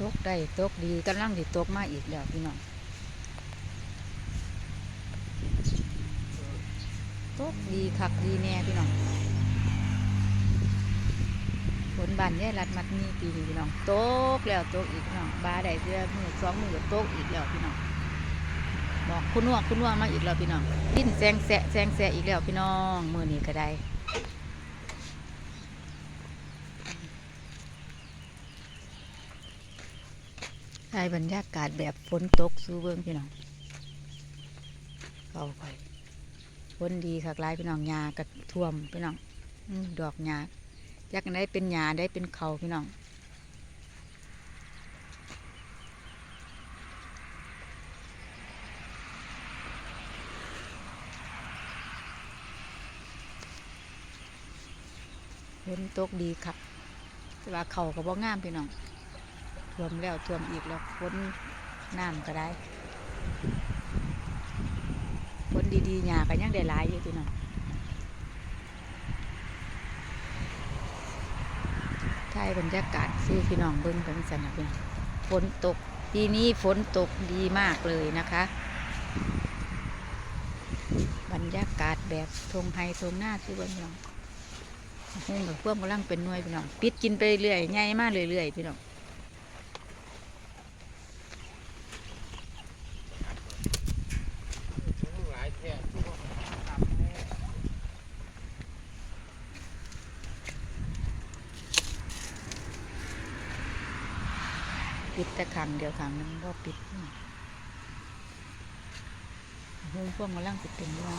ตกได้ตกดีกำลังสิตกมาอีกแล้วพี่น้องตกดีคักดีแน่พี่น้องฝนบานแย่รัดมัดนี่ปีนี้พี่น้องตกแล้วตกอีกพี่น้องบาได้เพื่อมือสองมือตกอีกแล้วพี่น้องบอกคุณนัวคุณนัวมาอีกแล้วพี่น้องดิ้นแซงแสะแซงแสะอีกแล้วพี่น้องมือนี้ก็ได้ ใช่บรรยากาศแบบฝนตกสู้เบิ้งพี่น้องเขาไปฝนดีคักหลายพี่น้องหญ้าก็ท่วมพี่น้องอดอกหญ้ากได้เป็นหญ้าได้เป็นเขาพี่น้องฝนตกดีครับแต่ว่าเขาก็บ่งามพี่น้อง ท่วมแล้วท่วมอีกแล้วฝนน้ำก็ได้ฝนดีๆหญ้าก็ยังได้หลายอยู่พี่น้องถ่ายบรรยากาศซื้อพี่น้องเบิ้งเป็นสนับพี่น้องฝนตกปีนี้ฝนตกดีมากเลยนะคะ บรรยากาศแบบทงไฮทงหน้าซื้อเบิ้งพี่น้องหุ้งกับเพื่อนกำลังเป็นน่วยพี่น้อง ปิดกินไปเรื่อยๆใหญ่มากเรื่อยๆพี่น้อง หลายแท่ ปิดแต่ขังเดียวขังหนึงก็ปิดหุ้งพวกมาล่างปิดเต็มร่า